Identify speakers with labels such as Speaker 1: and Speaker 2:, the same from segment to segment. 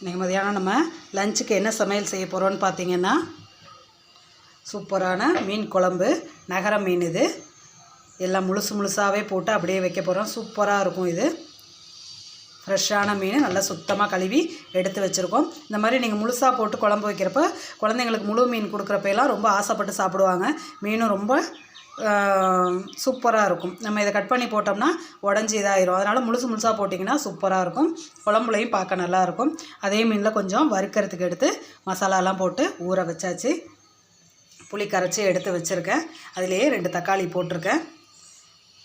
Speaker 1: இன்றைக்கி மதியானம் நம்ம லஞ்சுக்கு என்ன சமையல் செய்ய போகிறோம்னு பார்த்தீங்கன்னா சூப்பரான மீன் குழம்பு நகர மீன் இது. எல்லாம் முழுசு முழுசாகவே போட்டு அப்படியே வைக்க போகிறோம் சூப்பராக இருக்கும் இது. ஃப்ரெஷ்ஷான மீன் நல்லா சுத்தமாக கழுவி எடுத்து வச்சுருக்கோம். இந்த மாதிரி நீங்கள் முழுசாக போட்டு குழம்பு வைக்கிறப்ப குழந்தைங்களுக்கு முழு மீன் கொடுக்குறப்பெல்லாம் ரொம்ப ஆசைப்பட்டு சாப்பிடுவாங்க. மீனும் ரொம்ப சூப்பராக இருக்கும். நம்ம இதை கட் பண்ணி போட்டோம்னா உடஞ்சி இதாயிரும். அதனால் முழுசு முழுசாக போட்டிங்கன்னா சூப்பராக இருக்கும். குழம்புலையும் பார்க்க நல்லாயிருக்கும் அதே மீனில் கொஞ்சம் வறுக்கிறதுக்கு எடுத்து மசாலாலாம் போட்டு ஊற வச்சாச்சு. புளி கரைச்சி எடுத்து வச்சுருக்கேன். அதிலேயே ரெண்டு தக்காளி போட்டிருக்கேன்.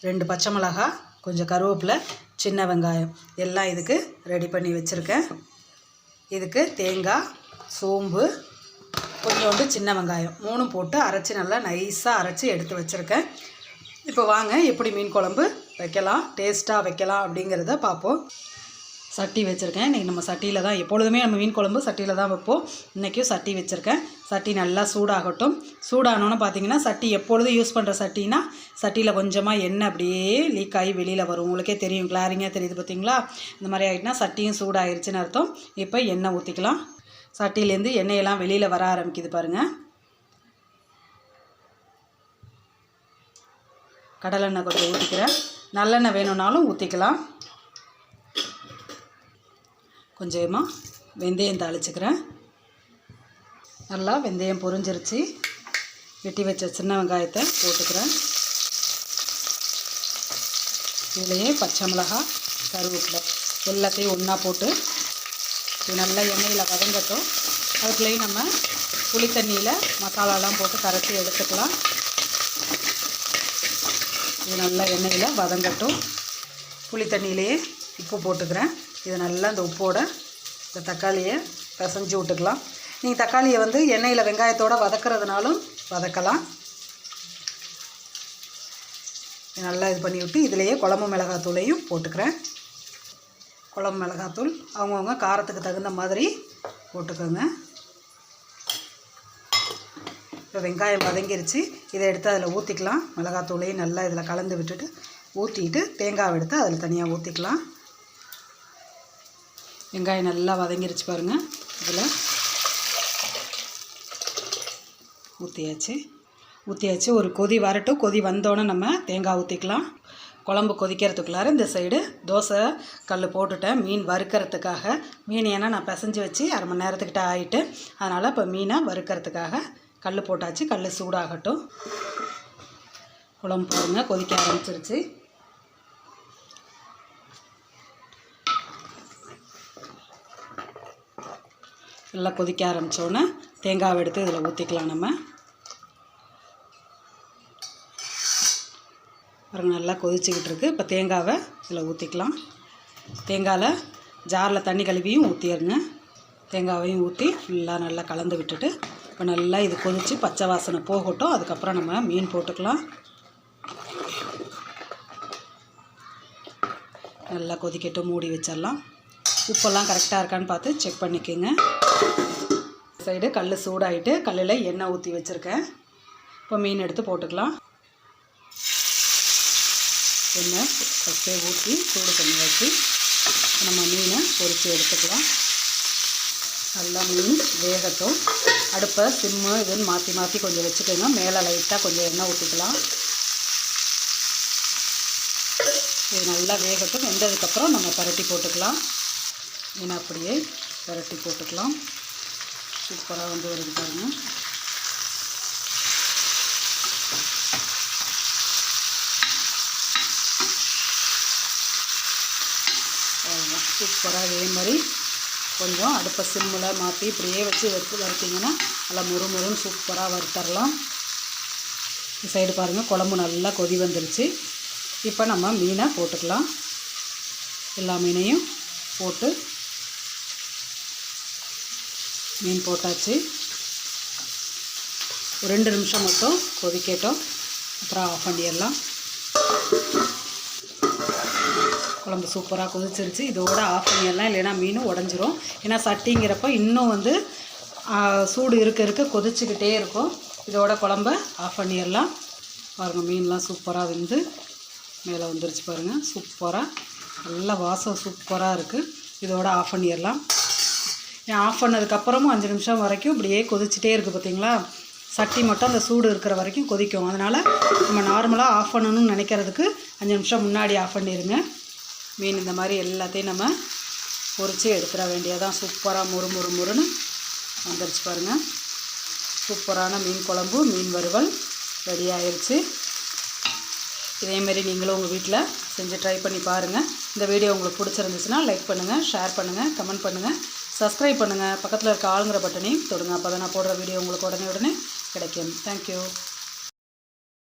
Speaker 1: ரெண்டு பச்சை மிளகா கொஞ்சம் கருவேப்பிலை சின்ன வெங்காயம். எல்லாம் இதுக்கு ரெடி பண்ணி வச்சுருக்கேன். இதுக்கு தேங்காய் சோம்பு கொஞ்சோண்டு சின்ன வெங்காயம் மூணும் போட்டு அரைச்சி நல்லா நைஸாக அரைச்சி எடுத்து வச்சுருக்கேன். இப்போ வாங்க எப்படி மீன் குழம்பு வைக்கலாம் டேஸ்ட்டாக வைக்கலாம் அப்படிங்கிறத பார்ப்போம். சட்டி வச்சுருக்கேன். இன்றைக்கி நம்ம சட்டியில் தான் எப்பொழுதுமே நம்ம மீன் குழம்பு சட்டியில் தான் வைப்போம். இன்றைக்கும் சட்டி வச்சுருக்கேன். சட்டி நல்லா சூடாகட்டும். சூடானோன்னு பார்த்தீங்கன்னா சட்டி எப்பொழுதும் யூஸ் பண்ணுற சட்டினா சட்டியில் கொஞ்சமாக எண்ணெய் அப்படியே லீக் ஆகி வெளியில் வரும். உங்களுக்கே தெரியும் கிளாரிங்காக தெரியுது பார்த்தீங்களா? இந்த மாதிரி ஆகிட்டுனா சட்டியும் சூடாயிருச்சுன்னு அர்த்தம். இப்போ எண்ணெய் ஊற்றிக்கலாம் சட்டியிலேருந்து எண்ணெயெல்லாம் வெளியில் வர ஆரம்பிக்குது பாருங்கள் கடலெண்ணெய் கொஞ்சம் ஊற்றிக்கிறேன் நல்லெண்ணெய் வேணும்னாலும் ஊற்றிக்கலாம் கொஞ்சமாக வெந்தயம் தாளிச்சுக்கிறேன். நல்லா வெந்தயம் பொரிஞ்சிருச்சு. வெட்டி வச்ச சின்ன வெங்காயத்தை போட்டுக்கிறேன். இதுலேயே பச்சை மிளகா கருவேப்பிலை எல்லாத்தையும் ஒன்றா போட்டு இது நல்லா எண்ணெயில் வதங்கட்டும். அதுக்குள்ளேயும் நம்ம புளி தண்ணியில் மசாலாலாம் போட்டு கரைச்சி எடுத்துக்கலாம். இது நல்லா எண்ணெயில் வதங்கட்டும். புளி தண்ணியிலேயே உப்பு போட்டுக்கிறேன். இது நல்லா இந்த உப்போட இந்த தக்காளியை பிசைஞ்சு விட்டுக்கலாம். நீங்கள் தக்காளியை வந்து எண்ணெயில் வெங்காயத்தோடு வதக்கிறதுனாலும் வதக்கலாம். நல்லா இது பண்ணி விட்டு இதிலையே குழம்பு மிளகாத்தூளையும் போட்டுக்கிறேன். குழம்பு மிளகாத்தூள் அவங்கவுங்க காரத்துக்கு தகுந்த மாதிரி போட்டுக்கோங்க. இப்போ வெங்காயம் வதங்கிருச்சு. இதை எடுத்து அதில் ஊற்றிக்கலாம் மிளகாத்தூளையும் நல்லா இதில் கலந்து விட்டுட்டு ஊற்றிட்டு தேங்காய் எடுத்து அதில் தனியாக ஊற்றிக்கலாம் வெங்காயம் நல்லா வதங்கிருச்சு பாருங்கள் இதில் ஊற்றியாச்சு ஊற்றியாச்சு ஒரு கொதி வரட்டும். கொதி வந்தோன்னே நம்ம தேங்காய் ஊற்றிக்கலாம் குழம்பு கொதிக்கிறதுக்குள்ளார இந்த சைடு தோசை கல் போட்டுட்டேன். மீன் வறுக்கிறதுக்காக. மீன் ஏன்னா நான் பிசைஞ்சு வச்சு அரை மணி நேரத்துக்கிட்ட ஆகிட்டு அதனால் இப்போ மீனை வறுக்கிறதுக்காக கல் போட்டாச்சு. கல் சூடாகட்டும். குழம்பு போடுங்க கொதிக்க ஆரம்பிச்சிருச்சு. நல்லா கொதிக்க ஆரம்பித்தோன்னே தேங்காவை எடுத்து இதில் ஊற்றிக்கலாம் நம்ம. அப்புறம் நல்லா கொதிச்சுக்கிட்டு இருக்குது இப்போ தேங்காவை இதில் ஊற்றிக்கலாம் தேங்காயில் ஜாரில் தண்ணி கழுவியும் ஊற்றிடுங்க தேங்காவையும் ஊற்றி ஃபுல்லாக நல்லா கலந்து விட்டுட்டு இப்போ நல்லா இது கொதித்து பச்சை வாசனை போகட்டும். அதுக்கப்புறம் நம்ம மீன் போட்டுக்கலாம். நல்லா கொதிக்கட்டும் மூடி வச்சிடலாம். உப்பெல்லாம் கரெக்டாக இருக்கான்னு பார்த்து செக் பண்ணிக்கோங்க. சைடு கல் சூடாகிட்டு கல்லில் எண்ணெய் ஊற்றி வச்சுருக்கேன். இப்போ மீன் எடுத்து போட்டுக்கலாம். எண்ணெய் ஃபஸ்ட்டே ஊற்றி சூடு பண்ணி வச்சு நம்ம மீனை பொரித்து எடுத்துக்கலாம். நல்லா மீன் வேகட்டும். அடுப்பை சிம்மு இதுன்னு மாற்றி மாற்றி கொஞ்சம் வச்சுக்கோங்க. மேலே லைட்டாக கொஞ்சம் எண்ணெய் ஊற்றிக்கலாம் இது நல்லா வேகட்டும். வெந்ததுக்கப்புறம் நம்ம பரட்டி போட்டுக்கலாம். மீனை அப்படியே பரட்டி போட்டுக்கலாம். சூப்பராக வந்து வருது பாருங்கள் சூப்பராக இதே மாதிரி கொஞ்சம் அடுப்பை சிம்மில் மாற்றி இப்படியே வச்சு வறுத்து வறுத்திங்கன்னா நல்லா முறுமுறுன்னு சூப்பராக வறுத்தரலாம். இந்த சைடு பாருங்கள் குழம்பு நல்லா கொதி வந்துருச்சு. இப்போ நம்ம மீனை போட்டுக்கலாம். எல்லா மீனையும் போட்டு மீன் போட்டாச்சு. ஒரு ரெண்டு நிமிஷம் மட்டும் கொதிக்கட்டும். அப்புறம் ஆஃப் பண்ணிடலாம். குழம்பு சூப்பராக கொதிச்சிருச்சு. இதோட ஆஃப் பண்ணிடலாம். இல்லைன்னா மீனும் உடஞ்சிரும். ஏன்னா சட்டிங்கிறப்ப இன்னும் வந்து சூடு இருக்க இருக்க கொதிச்சுக்கிட்டே இருக்கும். இதோட குழம்ப ஆஃப் பண்ணிடலாம். பாருங்கள் மீன்லாம் சூப்பராக வந்து மேலே வந்துருச்சு பாருங்கள் சூப்பராக நல்ல வாசம் சூப்பராக இருக்குது இதோட ஆஃப் பண்ணிடலாம். ஏன் ஆஃப் பண்ணதுக்கப்புறமும் அஞ்சு நிமிஷம் வரைக்கும் இப்படியே கொதிச்சுட்டே இருக்குது பார்த்தீங்களா சட்டி மட்டும் அந்த சூடு இருக்கிற வரைக்கும் கொதிக்கும். அதனால் நம்ம நார்மலாக ஆஃப் பண்ணணும்னு நினைக்கிறதுக்கு அஞ்சு நிமிஷம் முன்னாடி ஆஃப் பண்ணிடுங்க மீன் இந்த மாதிரி எல்லாத்தையும் நம்ம பொரித்து எடுத்துட வேண்டியதான் சூப்பராக முறு முறு முறுன்னு வந்துருச்சு பாருங்கள் சூப்பரான மீன் குழம்பு மீன் வறுவல் ரெடி ஆயிடுச்சு இதேமாரி நீங்களும் உங்கள் வீட்டில் செஞ்சு ட்ரை பண்ணி பாருங்கள் இந்த வீடியோ உங்களுக்கு பிடிச்சிருந்துச்சுன்னா லைக் பண்ணுங்கள் ஷேர் பண்ணுங்கள் கமெண்ட் பண்ணுங்கள் சப்ஸ்கிரைப் பண்ணுங்கள் பக்கத்தில் இருக்க ஆளுங்கிற பட்டனையும் தொடுங்க. அப்போ தான் நான் போடுற வீடியோ உங்களுக்கு உடனே உடனே கிடைக்கும். தேங்க்யூ